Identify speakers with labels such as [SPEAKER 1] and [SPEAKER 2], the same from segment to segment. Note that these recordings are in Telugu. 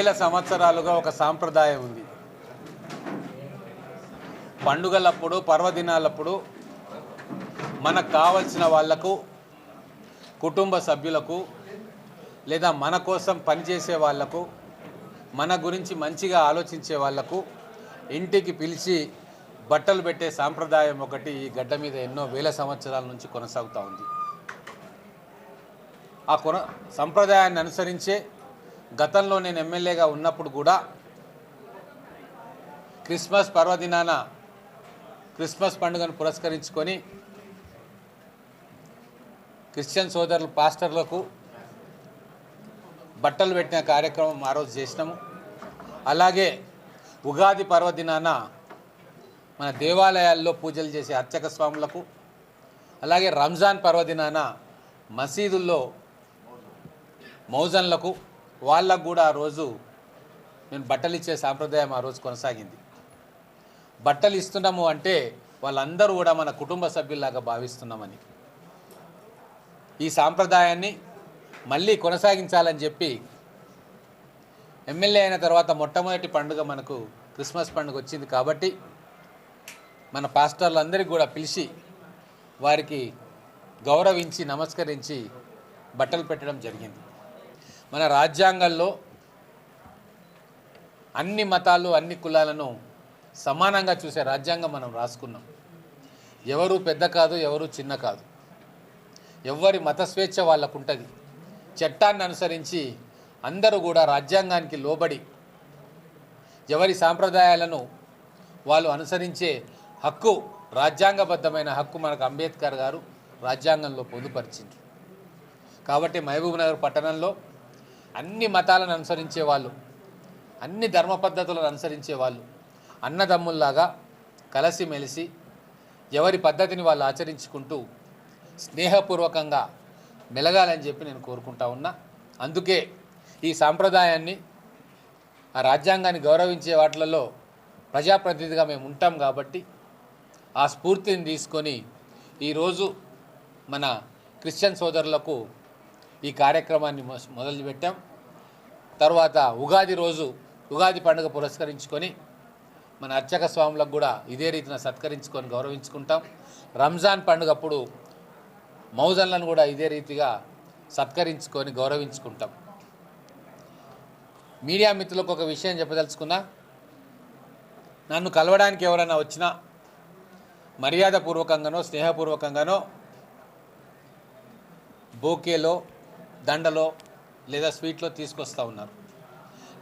[SPEAKER 1] వేల సంవత్సరాలుగా ఒక సాంప్రదాయం ఉంది. పండుగలప్పుడు పర్వదినాలప్పుడు మనకు కావలసిన వాళ్ళకు కుటుంబ సభ్యులకు లేదా మన కోసం పనిచేసే వాళ్ళకు మన గురించి మంచిగా ఆలోచించే వాళ్ళకు ఇంటికి పిలిచి బట్టలు పెట్టే సాంప్రదాయం ఒకటి ఈ గడ్డ మీద ఎన్నో వేల సంవత్సరాల నుంచి కొనసాగుతూ ఉంది. ఆ కొన సంప్రదాయాన్ని అనుసరించే గతంలో నేను ఎమ్మెల్యేగా ఉన్నప్పుడు కూడా క్రిస్మస్ పర్వదినాన క్రిస్మస్ పండుగను పురస్కరించుకొని క్రిస్టియన్ సోదరులు పాస్టర్లకు బట్టలు పెట్టిన కార్యక్రమం ఆ రోజు చేసినాము. అలాగే ఉగాది పర్వదినాన మన దేవాలయాల్లో పూజలు చేసే అర్చక స్వాములకు అలాగే రంజాన్ పర్వదినాన మసీదుల్లో మౌజన్లకు వాళ్ళకు కూడా ఆ రోజు నేను బట్టలు ఇచ్చే సాంప్రదాయం ఆ రోజు కొనసాగింది. బట్టలు ఇస్తున్నాము అంటే వాళ్ళందరూ కూడా మన కుటుంబ సభ్యుల్లాగా భావిస్తున్నామని. ఈ సాంప్రదాయాన్ని మళ్ళీ కొనసాగించాలని చెప్పి ఎమ్మెల్యే అయిన తర్వాత మొట్టమొదటి పండుగ మనకు క్రిస్మస్ పండుగ వచ్చింది కాబట్టి మన పాస్టర్లందరికీ కూడా పిలిచి వారికి గౌరవించి నమస్కరించి బట్టలు పెట్టడం జరిగింది. మన రాజ్యాంగంలో అన్ని మతాలు అన్ని కులాలను సమానంగా చూసే రాజ్యాంగం మనం రాసుకున్నాం. ఎవరు పెద్ద కాదు ఎవరు చిన్న కాదు. ఎవరి మత స్వేచ్ఛ వాళ్ళకు ఉంటుంది చట్టాన్ని అనుసరించి అందరూ కూడా రాజ్యాంగానికి లోబడి ఎవరి సాంప్రదాయాలను వాళ్ళు అనుసరించే హక్కు రాజ్యాంగబద్ధమైన హక్కు మనకు అంబేద్కర్ గారు రాజ్యాంగంలో పొందుపరిచింది కాబట్టి మహబూబ్ నగర్ పట్టణంలో అన్ని మతాలను అనుసరించే వాళ్ళు అన్ని ధర్మ పద్ధతులను అనుసరించే వాళ్ళు అన్నదమ్ముల్లాగా కలిసిమెలిసి ఎవరి పద్ధతిని వాళ్ళు ఆచరించుకుంటూ స్నేహపూర్వకంగా మెలగాలని చెప్పి నేను కోరుకుంటా ఉన్నా. అందుకే ఈ సాంప్రదాయాన్ని ఆ రాజ్యాంగాన్ని గౌరవించే వాటిలలో ప్రజాప్రతినిధిగా మేము ఉంటాం కాబట్టి ఆ స్ఫూర్తిని తీసుకొని ఈరోజు మన క్రిస్టియన్ సోదరులకు ఈ కార్యక్రమాన్ని మొదలుపెట్టాం. తర్వాత ఉగాది రోజు ఉగాది పండుగ పురస్కరించుకొని మన అర్చక స్వాములకు కూడా ఇదే రీతిన సత్కరించుకొని గౌరవించుకుంటాం. రంజాన్ పండుగప్పుడు మౌజన్లను కూడా ఇదే రీతిగా సత్కరించుకొని గౌరవించుకుంటాం. మీడియా మిత్రులకు ఒక విషయం చెప్పదలుచుకున్నా నన్ను కలవడానికి ఎవరైనా వచ్చినా మర్యాదపూర్వకంగానో స్నేహపూర్వకంగానో బోకేలో దండలో లేదా స్వీట్లో తీసుకొస్తూ ఉన్నారు.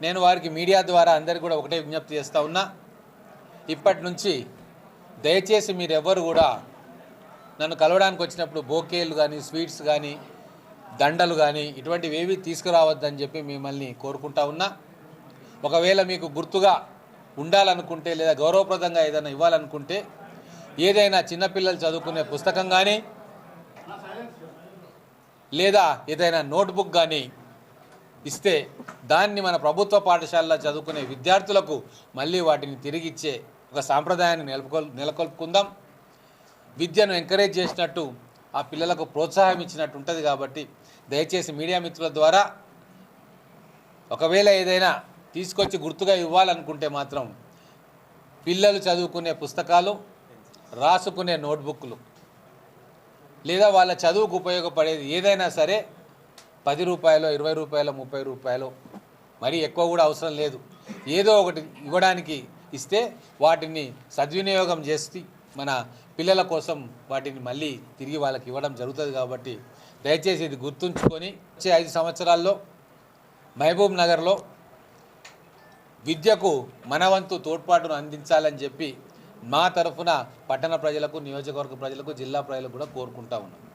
[SPEAKER 1] నేను వారికి మీడియా ద్వారా అందరికీ కూడా ఒకటే విజ్ఞప్తి చేస్తూ ఉన్నా ఇప్పటి నుంచి దయచేసి మీరెవ్వరు కూడా నన్ను కలవడానికి వచ్చినప్పుడు బోకేలు కానీ స్వీట్స్ కానీ దండలు కానీ ఇటువంటివి ఏవి తీసుకురావద్దని చెప్పి మిమ్మల్ని కోరుకుంటా ఉన్నా. ఒకవేళ మీకు గుర్తుగా ఉండాలనుకుంటే లేదా గౌరవప్రదంగా ఏదైనా ఇవ్వాలనుకుంటే ఏదైనా చిన్నపిల్లలు చదువుకునే పుస్తకం కానీ లేదా ఏదైనా నోట్బుక్ కానీ ఇస్తే దాన్ని మన ప్రభుత్వ పాఠశాలలో చదువుకునే విద్యార్థులకు మళ్ళీ వాటిని తిరిగిచ్చే ఒక సాంప్రదాయాన్ని నెలకొల్ నెలకొల్పుకుందాం. విద్యను ఎంకరేజ్ చేసినట్టు ఆ పిల్లలకు ప్రోత్సాహం ఇచ్చినట్టు ఉంటుంది కాబట్టి దయచేసి మీడియా మిత్రుల ద్వారా ఒకవేళ ఏదైనా తీసుకొచ్చి గుర్తుగా ఇవ్వాలనుకుంటే మాత్రం పిల్లలు చదువుకునే పుస్తకాలు రాసుకునే నోట్బుక్లు లేదా వాళ్ళ చదువుకు ఉపయోగపడేది ఏదైనా సరే పది రూపాయలు ఇరవై రూపాయలు ముప్పై రూపాయలు మరీ ఎక్కువ కూడా అవసరం లేదు. ఏదో ఒకటి ఇవ్వడానికి ఇస్తే వాటిని సద్వినియోగం చేసి మన పిల్లల కోసం వాటిని మళ్ళీ తిరిగి వాళ్ళకి ఇవ్వడం జరుగుతుంది కాబట్టి దయచేసి ఇది గుర్తుంచుకొని వచ్చే ఐదు సంవత్సరాల్లో మహబూబ్ నగర్లో విద్యకు మనవంతు తోడ్పాటును అందించాలని చెప్పి మా తరఫున పట్టణ ప్రజలకు నియోజకవర్గ ప్రజలకు జిల్లా ప్రజలకు కూడా కోరుకుంటా ఉన్నాం.